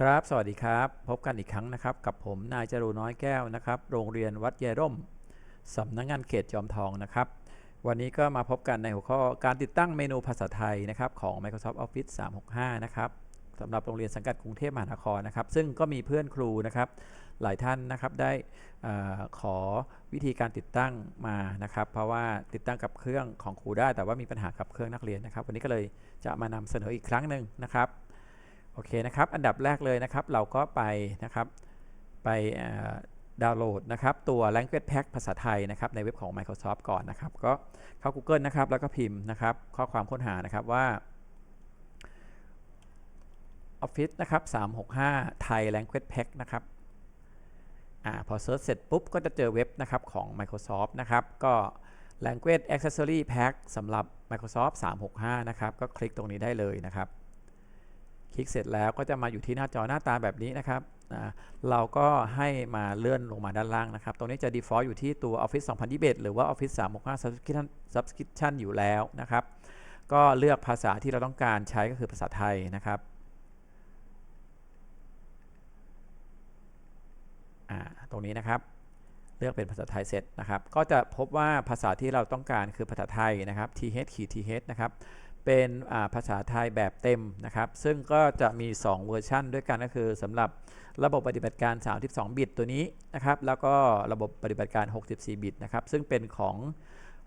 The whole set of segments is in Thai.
ครับ สวัสดีครับ พบกันอีกครั้งนะครับ กับผมนายจรูน้อยแก้วนะครับ โรงเรียนวัดเยร่มสำนักงานเขตจอมทองนะครับ วันนี้ก็มาพบกันในหัวข้อการติดตั้งเมนูภาษาไทยนะครับของ Microsoft Office 365 นะครับสำหรับโรงเรียนสังกัดกรุงเทพมหานครนะครับ ซึ่งก็มีเพื่อนครูนะครับ หลายท่านนะครับได้อขอวิธีการติดตั้งมานะครับ เพราะว่าติดตั้งกับเครื่องของครูได้ แต่ว่ามีปัญหากับเครื่องนักเรียนนะครับ วันนี้ก็เลยจะมานำเสนออีกครั้งหนึ่งนะครับ โอเคนะครับ อันดับแรกเลยนะครับ เราก็ไปนะครับ ไปดาวน์โหลดนะครับตัว Language Pack ภาษาไทยนะครับในเว็บของ Microsoft ก่อนนะครับ ก็เข้า Google นะครับ แล้วก็พิมพ์นะครับ ข้อความค้นหานะครับว่า Office นะครับ365 Thai Language Pack นะครับอ่าพอเซิร์ชเสร็จปุ๊บ ก็จะเจอเว็บนะครับของ Microsoft นะครับ ก็ Language Accessory Pack สำหรับ Microsoft 365 นะครับ ก็คลิกตรงนี้ได้เลยนะครับ คลิกเสร็จแล้วก็จะมาอยู่ที่หน้าจอหน้าตาแบบนี้นะครับนะเราก็ให้มาเลื่อนลงมาด้านล่างนะครับ ตรงนี้จะ default อยู่ที่ตัว Office 2021 หรือว่า Office 365 Subscription Subscription อยู่แล้วนะครับ ก็เลือกภาษาที่เราต้องการใช้ก็คือภาษาไทยนะครับตรงนี้นะครับเลือกเป็นภาษาไทยเสร็จนะครับ ก็จะพบว่าภาษาที่เราต้องการคือภาษาไทยนะครับ th ขีด th นะครับ เป็นภาษาไทยแบบเต็มนะครับ ซึ่งก็จะมี 2 เวอร์ชันด้วยกันก็คือสำหรับระบบปฏิบัติการ 32 บิตตัวนี้นะครับ แล้วก็ระบบปฏิบัติการ 64 บิตนะครับ ซึ่งเป็นของ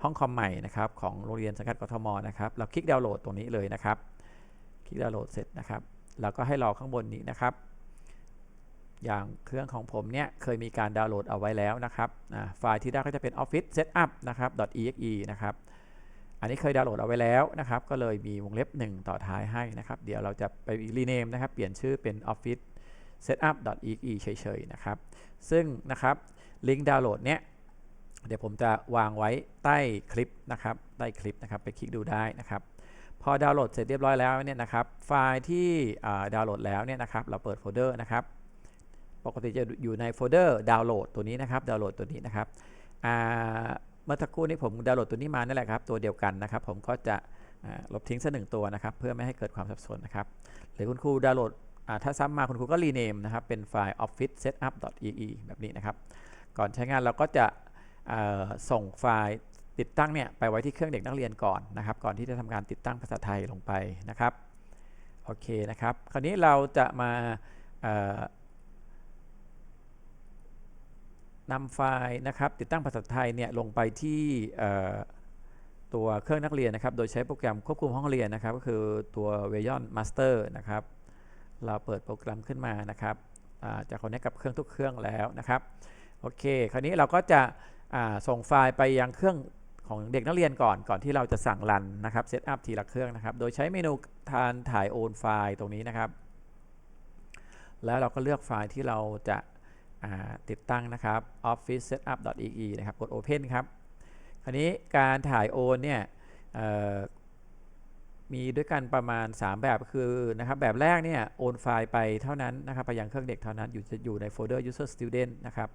ห้องคอมใหม่นะครับ ของโรงเรียนสังกัดกทมนะครับ เราคลิกดาวน์โหลดตรงนี้เลยนะครับ คลิกดาวน์โหลดเสร็จนะครับเราก็ให้รอข้างบนนี้นะครับ อย่างเครื่องของผมเนี่ยเคยมีการดาวน์โหลดเอาไว้แล้วนะครับ ไฟล์ที่ได้ก็จะเป็น Office Setup นะครับ .exe นะครับ อันนี้เคยดาวน์โหลดเอาไว้แล้วนะครับ ก็เลยมีวงเล็บ 1 ต่อท้ายให้นะครับ เดี๋ยวเราจะไปรีเนมนะครับ เปลี่ยนชื่อเป็น Office Setup .exe เฉยๆนะครับ ซึ่งนะครับลิงก์ดาวน์โหลดเนี้ยเดี๋ยวผมจะวางไว้ใต้คลิปนะครับ ใต้คลิปนะครับ ไปคลิกดูได้นะครับ พอดาวน์โหลดเสร็จเรียบร้อยแล้วเนี่ยนะครับ ไฟล์ที่ดาวน์โหลดแล้วเนี่ยนะครับ เราเปิดโฟลเดอร์นะครับ ปกติจะอยู่ในโฟลเดอร์ดาวน์โหลดตัวนี้นะครับ ดาวน์โหลดตัวนี้นะครับ เมื่อสักครู่นี้ผมดาวน์โหลดตัวนี้มานั่นแหละครับ ตัวเดียวกันนะครับ ผมก็จะลบทิ้งสักหนึ่งตัวนะครับ เพื่อไม่ให้เกิดความสับสนนะครับ หรือคุณครูดาวน์โหลดถ้าซ้ำมาคุณครูก็รีเนมนะครับ เป็นไฟล์ office setup .ee แบบนี้นะครับ ก่อนใช้งานเราก็จะส่งไฟล์ติดตั้งเนี่ยไปไว้ที่เครื่องเด็กนักเรียนก่อนนะครับ ก่อนที่จะทำการติดตั้งภาษาไทยลงไปนะครับ โอเคนะครับ คราวนี้เราจะมาเอ่อ นำไฟล์นะครับติดตั้งภาษาไทยเนี่ยลงไปที่ตัวเครื่องนักเรียนนะครับ โดยใช้โปรแกรมควบคุมห้องเรียนนะครับ ก็คือตัว v i o n Master นะครับ เราเปิดโปรแกรมขึ้นมานะครับอ่าจะคอนเนคกับเครื่องทุกเครื่องแล้วนะครับ โอเค คราวนี้เราก็จะส่งไฟล์ไปยังเครื่องของเด็กนักเรียนก่อนก่อนที่เราจะสั่งรันนะครับเซตอัพทีละเครื่องนะครับ โดยใช้เมนูทานถ่ายโอนไฟล์ตรงนี้นะครับ แล้วเราก็เลือกไฟล์ที่เราจะ ติดตั้งนะครับ office setup .ee นะครับกด open ครับคราวนี้การถ่ายโอนเนี่ยมีด้วยกันประมาณ 3 แบบคือนะครับแบบแรกเนี่ยโอนไฟล์ไปเท่านั้นนะครับไปยังเครื่องเด็กเท่านั้นอยู่จะอยู่ในโฟลเดอร์ user student นะครับ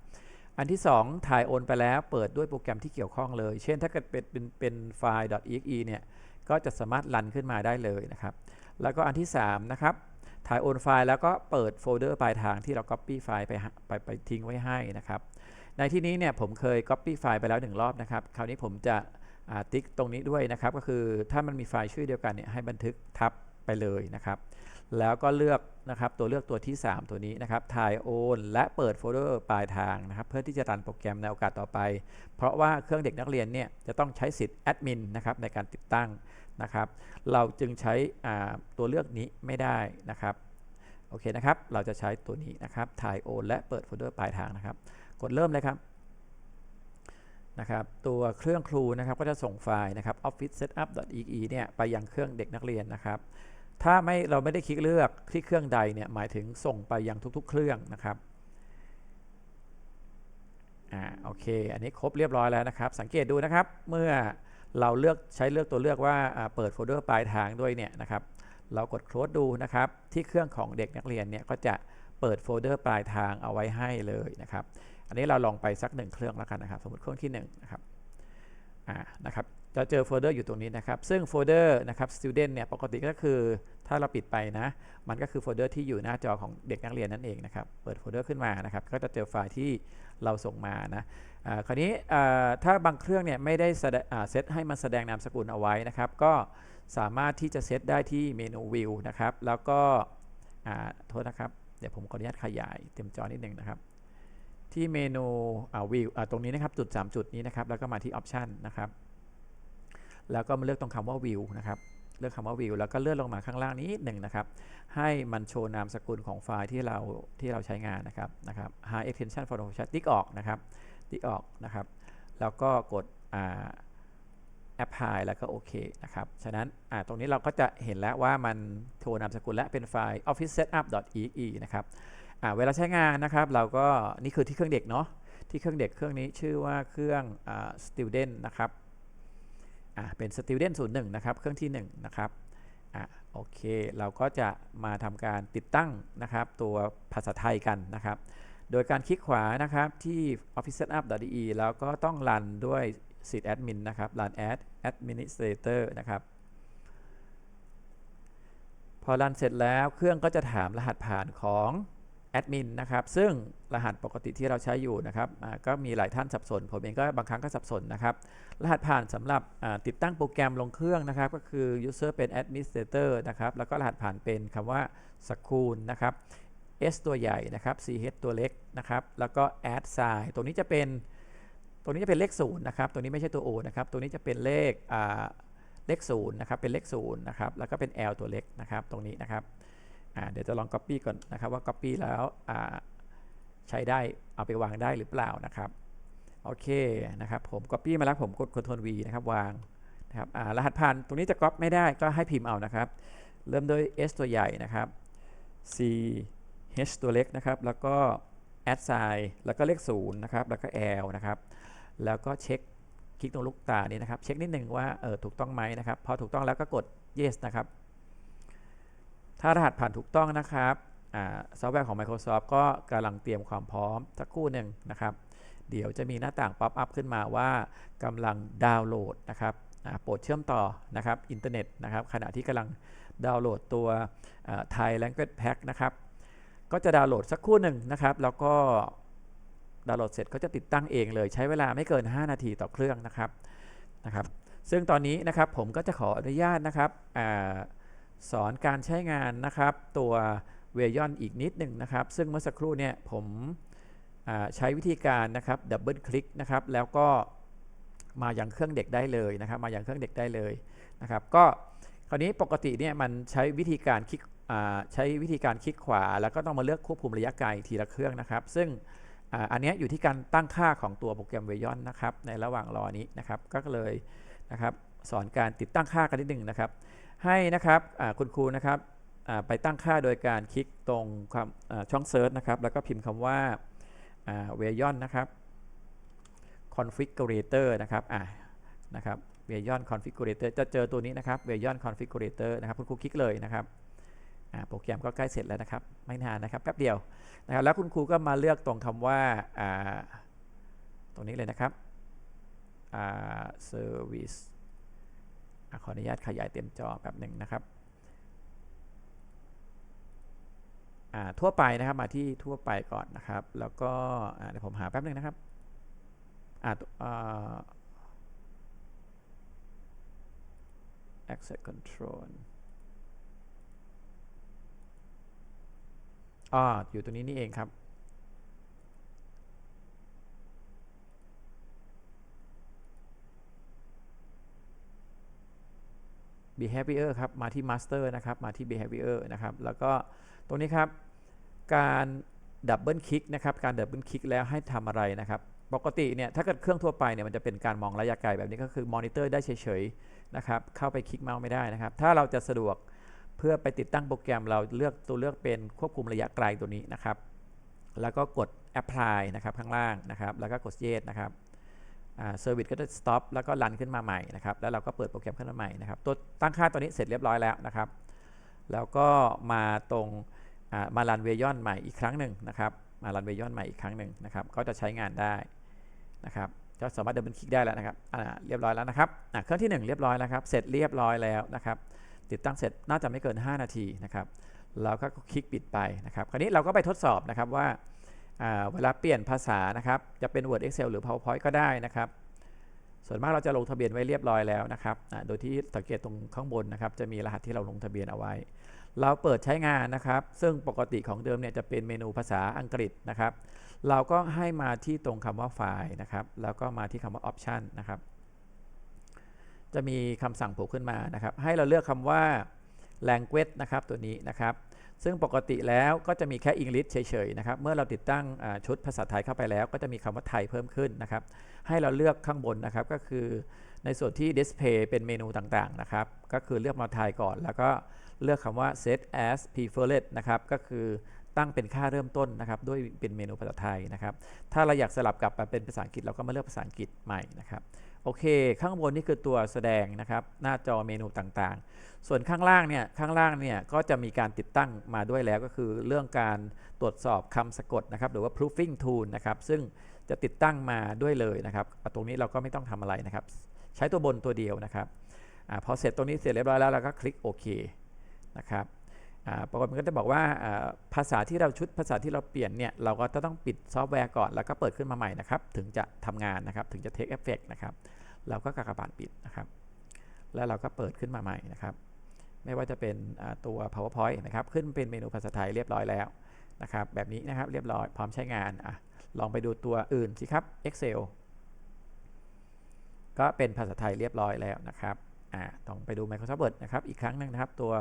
อันที่ 2 ถ่ายโอนไปแล้วเปิดด้วยโปรแกรมที่เกี่ยวข้องเลย เช่นถ้าเกิดเป็นเป็นเป็นไฟล์ .exe เนี่ยก็จะสามารถรันขึ้นมาได้เลยนะครับ แล้วก็อันที่ 3 นะครับ ถ่ายโอนไฟล์แล้วก็เปิดโฟลเดอร์ปลายทางที่เรา Copy ไฟล์ไปไปไปทิ้งไว้ให้นะครับ ในที่นี้เนี่ยผมเคย Copy ไฟล์ไปแล้วหนึ่งรอบนะครับ คราวนี้ผมจะติ๊กตรงนี้ด้วยนะครับ ก็คือถ้ามันมีไฟล์ชื่อเดียวกันเนี่ยให้บันทึกทับไปเลยนะครับ แล้วก็เลือกนะครับตัวเลือกตัวที่ 3 ตัวนี้นะครับถ่ายโอนและเปิดโฟลเดอร์ปลายทางนะครับ เพื่อที่จะรันโปรแกรมในโอกาสต่อไป เพราะว่าเครื่องเด็กนักเรียนเนี่ยจะต้องใช้สิทธิ์แอดมินนะครับในการติดตั้ง นะครับ เราจึงใช้ตัวเลือกนี้ไม่ได้นะครับโอเคนะครับ เราจะใช้ตัวนี้นะครับถ่ายโอนและเปิดโฟลเดอร์ปลายทางนะครับ กดเริ่มเลยครับนะครับ ตัวเครื่องครูนะครับก็จะส่งไฟล์นะครับ office setup .ee เนี่ยไปยังเครื่องเด็กนักเรียนนะครับ ถ้าไม่เราไม่ได้คลิกเลือกที่เครื่องใดเนี่ยหมายถึงส่งไปยังทุก ๆ เครื่องนะครับอ่าโอเค อันนี้ครบเรียบร้อยแล้วนะครับ สังเกตดูนะครับเมื่อ เราเลือกใช้เลือกตัวเลือกว่าเปิดโฟลเดอร์ปลายทางด้วยเนี่ยนะครับเรากดโคลดดูนะครับ ที่เครื่องของเด็กนักเรียนเนี่ยก็จะเปิดโฟลเดอร์ปลายทางเอาไว้ให้เลยนะครับ อันนี้เราลองไปสักหนึ่งเครื่องแล้วกันนะครับ สมมติเครื่องที่1นะครับอ่านะครับ จะเจอโฟลเดอร์อยู่ตรงนี้นะครับ ซึ่งโฟลเดอร์นะครับ student เนี่ยปกติก็คือถ้าเราปิดไปนะ มันก็คือโฟลเดอร์ที่อยู่หน้าจอของเด็กนักเรียนนั่นเองนะครับ เปิดโฟลเดอร์ขึ้นมานะครับ ก็จะเจอไฟล์ที่เราส่งมานะคราวนี้ถ้าบางเครื่องเนี่ยไม่ได้เซตให้มันแสดงนามสกุลเอาไว้นะครับ ก็สามารถที่จะเซตได้ที่เมนู view นะครับ แล้วก็โทษนะครับ เดี๋ยวผมขออนุญาตขยายเต็มจอนิดนึงนะครับ ที่เมนูอ่า view ตรงนี้นะครับจุด 3 จุดนี้นะครับ แล้วก็มาที่ option นะครับ แล้วก็มาเลือกตรงคำว่า view นะครับเลือกคำว่า view แล้วก็เลื่อนลงมาข้างล่างนี้หนึ่งนะครับ ให้มันโชว์นามสกุลของไฟล์ที่เราที่เราใช้งานนะครับนะครับ high extension for function ติ๊กออกนะครับ ติ๊กออกนะครับ แล้วก็กดอ่า apply แล้วก็โอเคนะครับ ฉะนั้นอ่าตรงนี้เราก็จะเห็นแล้วว่ามันโชว์นามสกุลและเป็นไฟล์ office setup.exe นะครับอ่าเวลาใช้งานนะครับ เราก็นี่คือที่เครื่องเด็กเนาะที่เครื่องเด็กเครื่องนี้ชื่อว่าเครื่องอ่า student นะครับ อ่าเป็น student 01นะครับ เครื่องที่ 1 นะครับอะโอเค เราก็จะมาทำการติดตั้งนะครับ ตัวภาษาไทยกันนะครับ โดยการคลิกขวานะครับที่ office setup.de แล้วก็ต้องรันด้วย seed admin นะครับ run as administrator นะครับพอรันเสร็จแล้วเครื่องก็จะถามรหัสผ่านของ แอดมินนะครับ ซึ่งรหัสปกติที่เราใช้อยู่นะครับก็มีหลายท่านสับสน ผมเองก็บางครั้งก็สับสนนะครับ รหัสผ่านสำหรับติดตั้งโปรแกรมลงเครื่องนะครับ ก็คือ user เป็น administrator นะครับ แล้วก็รหัสผ่านเป็นคำว่า school นะครับ S ตัวใหญ่นะครับ CH ตัวเล็กนะครับ แล้วก็ add sign ตรงนี้จะเป็น ตรงนี้จะเป็นเลขศูนย์นะครับ ตัวนี้ไม่ใช่ตัว O นะครับ ตัวนี้จะเป็นเลขเลขศูนย์นะครับ เป็นเลขศูนย์นะครับ แล้วก็เป็น L ตัวเล็กนะครับ ตรงนี้นะครับ เดี๋ยวจะลอง Copy ก่อนนะครับว่า Copy แล้วใช้ได้เอาไปวางได้หรือเปล่านะครับโอเคนะครับผม Copy มาแล้วผมกด Ctrl V นะครับวางนะครับรหัสผ่านตรงนี้จะ Copy ไม่ได้ก็ให้พิมพ์เอานะครับ เริ่มด้วย S ตัวใหญ่นะครับ C H ตัวเล็กนะครับ แล้วก็ add sign แล้วก็เลข0นะครับ แล้วก็ L นะครับ แล้วก็เช็คคลิกตรงลูกตานี้นะครับ เช็คนิดหนึ่งว่าเออถูกต้องไหมนะครับ พอถูกต้องแล้วก็กด yes นะครับ ถ้ารหัสผ่านถูกต้องนะครับอซอฟต์แวร์ของ Microsoft ก็กำลังเตรียมความพร้อมสักครู่หนึ่งนะครับ เดี๋ยวจะมีหน้าต่างป๊อปอัพขึ้นมาว่ากำลังดาวน์โหลดนะครับโปรดเชื่อมต่อนะครับอินเทอร์เน็ตนะครับขณะที่กำลังดาวน์โหลดตัวไทย Language Pack นะครับก็จะดาวน์โหลดสักครู่หนึ่งนะครับ แล้วก็ดาวน์โหลดเสร็จก็จะติดตั้งเองเลยใช้เวลาไม่เกิน 5 นาทีต่อเครื่องนะครับนะครับ ซึ่งตอนนี้นะครับผมก็จะขออนุญาตนะครับอา สอนการใช้งานนะครับตัวเวยอนอีกนิดหนึ่งนะครับ ซึ่งเมื่อสักครู่เนี่ยผมใช้วิธีการนะครับดับเบิลคลิกนะครับแล้วก็มาอยังเครื่องเด็กได้เลยนะครับ มาอยังเครื่องเด็กได้เลยนะครับก็คราวนี้ปกติเนี่ยมันใช้วิธีการคลิกใช้วิธีการคลิกขวา แล้วก็ต้องมาเลือกควบคุมระยะไกลทีละเครื่องนะครับ ซึ่งอ,อันนี้อยู่ที่การตั้งค่าของตัวโปรแกรมเวยอนนะครับในระหว่างรอนี้นะครับก็เลยนะครับสอนการติดตั้งค่ากันนิดหนึ่งนะครับ ให้นะครับคุณครูนะครับไปตั้งค่าโดยการคลิกตรงช่องเซิร์ชนะครับ แล้วก็พิมพ์คำว่าเวยอนนะครับ configurator นะครับอ่านะครับเวยอน configurator จะเจอตัวนี้นะครับเวยอน configurator นะครับคุณครูคลิกเลยนะครับโปรแกรมก็ใกล้เสร็จแล้วนะครับ ไม่นานนะครับแป๊บเดียวนะครับแล้วคุณครูก็มาเลือกตรงคำว่าตรงนี้เลยนะครับ service ขออนุญาตขยายเต็มจอแบบหนึ่งนะครับทั่วไปนะครับมาที่ทั่วไปก่อนนะครับ แล้วก็เดี๋ยวผมหาแป๊บหนึ่งนะครับอ่าอ่า access control อ่าอยู่ตรงนี้นี่เองครับ behavior ครับ มาที่ master นะครับ มาที่ behavior นะครับ แล้วก็ตรงนี้ครับ การดับเบิลคลิกนะครับ การดับเบิลคลิกแล้วให้ทำอะไรนะครับ ปกติเนี่ย ถ้าเกิดเครื่องทั่วไปเนี่ย มันจะเป็นการมองระยะไกลแบบนี้ก็คือมอนิเตอร์ได้เฉยๆนะครับ เข้าไปคลิกเมาส์ไม่ได้นะครับ ถ้าเราจะสะดวกเพื่อไปติดตั้งโปรแกรมเราเลือกตัวเลือกเป็นควบคุมระยะไกลตัวนี้นะครับ แล้วก็กด apply นะครับข้างล่างนะครับ แล้วก็กด yes นะครับ เซอร์วิสก็จะ stop แล้วก็รันขึ้นมาใหม่นะครับแล้วเราก็เปิดโปรแกรมขึ้นมาใหม่นะครับตัวตั้งค่าตัวนี้เสร็จเรียบร้อยแล้วนะครับ แล้วก็มาตรงมารันเวยอนใหม่อีกครั้งหนึ่งนะครับมารันเวยอนใหม่อีกครั้งหนึ่งนะครับก็จะใช้งานได้นะครับจะสามารถดับเบิลคลิกได้แล้วนะครับอ่าเรียบร้อยแล้วนะครับเครื่องที่หนึ่งเรียบร้อยแล้วครับเสร็จเรียบร้อยแล้วนะครับติดตั้งเสร็จน่าจะไม่เกิน 5 นาทีนะครับเราก็คลิกปิดไปนะครับ คราวนี้เราก็ไปทดสอบนะครับว่า เวลาเปลี่ยนภาษานะครับ จะเป็น Word Excel หรือ PowerPoint ก็ได้นะครับ ส่วนมากเราจะลงทะเบียนไว้เรียบร้อยแล้วนะครับ โดยที่สังเกตตรงข้างบนนะครับ จะมีรหัสที่เราลงทะเบียนเอาไว้ เราเปิดใช้งานนะครับ ซึ่งปกติของเดิมเนี่ยจะเป็นเมนูภาษาอังกฤษนะครับ เราก็ให้มาที่ตรงคำว่าไฟล์นะครับ แล้วก็มาที่คำว่า Option นะครับ จะมีคำสั่งโผล่ขึ้นมานะครับ ให้เราเลือกคำว่า language นะครับตัวนี้นะครับ ซึ่งปกติแล้วก็จะมีแค่ English เฉยๆนะครับ เมื่อเราติดตั้งชุดภาษาไทยเข้าไปแล้ว ก็จะมีคำว่าไทยเพิ่มขึ้นนะครับ ให้เราเลือกข้างบนนะครับ ก็คือในส่วนที่ display เป็นเมนูต่างๆนะครับ ก็คือเลือกมาไทยก่อน แล้วก็เลือกคำว่า set as preferred นะครับ ก็คือตั้งเป็นค่าเริ่มต้นนะครับ ด้วยเป็นเมนูภาษาไทยนะครับ ถ้าเราอยากสลับกลับมาเป็นภาษาอังกฤษเราก็มาเลือกภาษาอังกฤษใหม่นะครับ โอเค ข้างบนนี่คือตัวแสดงนะครับหน้าจอเมนูต่างๆ ส่วนข้างล่างเนี่ยข้างล่างเนี่ยก็จะมีการติดตั้งมาด้วยแล้วก็คือเรื่องการตรวจสอบคำสะกดนะครับหรือว่า proofing tool นะครับซึ่งจะติดตั้งมาด้วยเลยนะครับตรงนี้เราก็ไม่ต้องทำอะไรนะครับ ใช้ตัวบนตัวเดียวนะครับอพอเสร็จตรงนี้เสร็จเรียบร้อยแล้วเราก็คลิกโอเคนะครับ ปรากฏมันก็จะบอกว่าภาษาที่เราชุดภาษาที่เราเปลี่ยนเนี่ยเราก็จะต้องปิดซอฟต์แวร์ก่อนแล้วก็เปิดขึ้นมาใหม่นะครับถึงจะทำงานนะครับถึงจะ take effect นะครับเราก็กากบาทปิดนะครับ แล้วเราก็เปิดขึ้นมาใหม่นะครับ ไม่ว่าจะเป็นตัว powerpoint นะครับขึ้นเป็นเมนูภาษาไทยเรียบร้อยแล้วนะครับแบบนี้นะครับเรียบร้อยพร้อมใช้งานอะลองไปดูตัวอื่นสิครับ Excel ก็เป็นภาษาไทยเรียบร้อยแล้วนะครับอ่าต้องไปดู Microsoft Word นะครับอีกครั้งหนึงนะครับตัว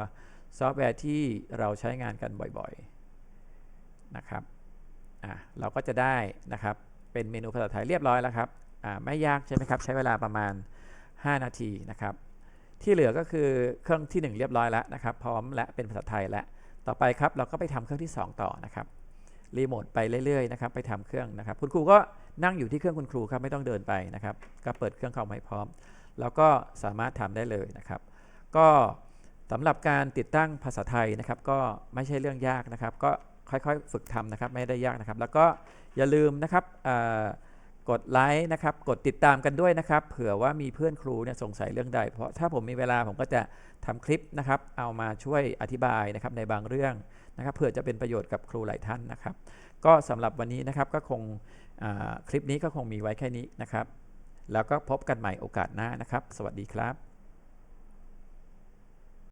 ซอฟต์แวร์ที่เราใช้งานกันบ่อยๆนะครับอ่าเราก็จะได้นะครับเป็นเมนูภาษาไทยเรียบร้อยแล้วครับอ่าไม่ยากใช่ไหมครับใช้เวลาประมาณ 5 นาทีนะครับที่เหลือก็คือเครื่องที่ 1 เรียบร้อยแล้วนะครับ พร้อมและเป็นภาษาไทยแล้วต่อไปครับเราก็ไปทำเครื่องที่ 2 ต่อนะครับรีโมทไปเรื่อยๆนะครับไปทำเครื่องนะครับ คุณครูก็นั่งอยู่ที่เครื่องคุณครูครับไม่ต้องเดินไปนะครับ ก็เปิดเครื่องเข้ามาให้พร้อม แล้วก็สามารถทำได้เลยนะครับ ก็ สำหรับการติดตั้งภาษาไทยนะครับก็ไม่ใช่เรื่องยากนะครับ ก็ค่อยๆ ฝึกทำนะครับไม่ได้ยากนะครับ แล้วก็อย่าลืมนะครับกดไลค์นะครับกดติดตามกันด้วยนะครับ เผื่อว่ามีเพื่อนครูเนี่ยสงสัยเรื่องใด เพราะถ้าผมมีเวลาผมก็จะทำคลิปนะครับ เอามาช่วยอธิบายนะครับในบางเรื่องนะครับเผื่อจะเป็นประโยชน์กับครูหลายท่านนะครับ ก็สำหรับวันนี้นะครับก็คงคลิปนี้ก็คงมีไว้แค่นี้นะครับ แล้วก็พบกันใหม่โอกาสหน้านะครับ สวัสดีครับ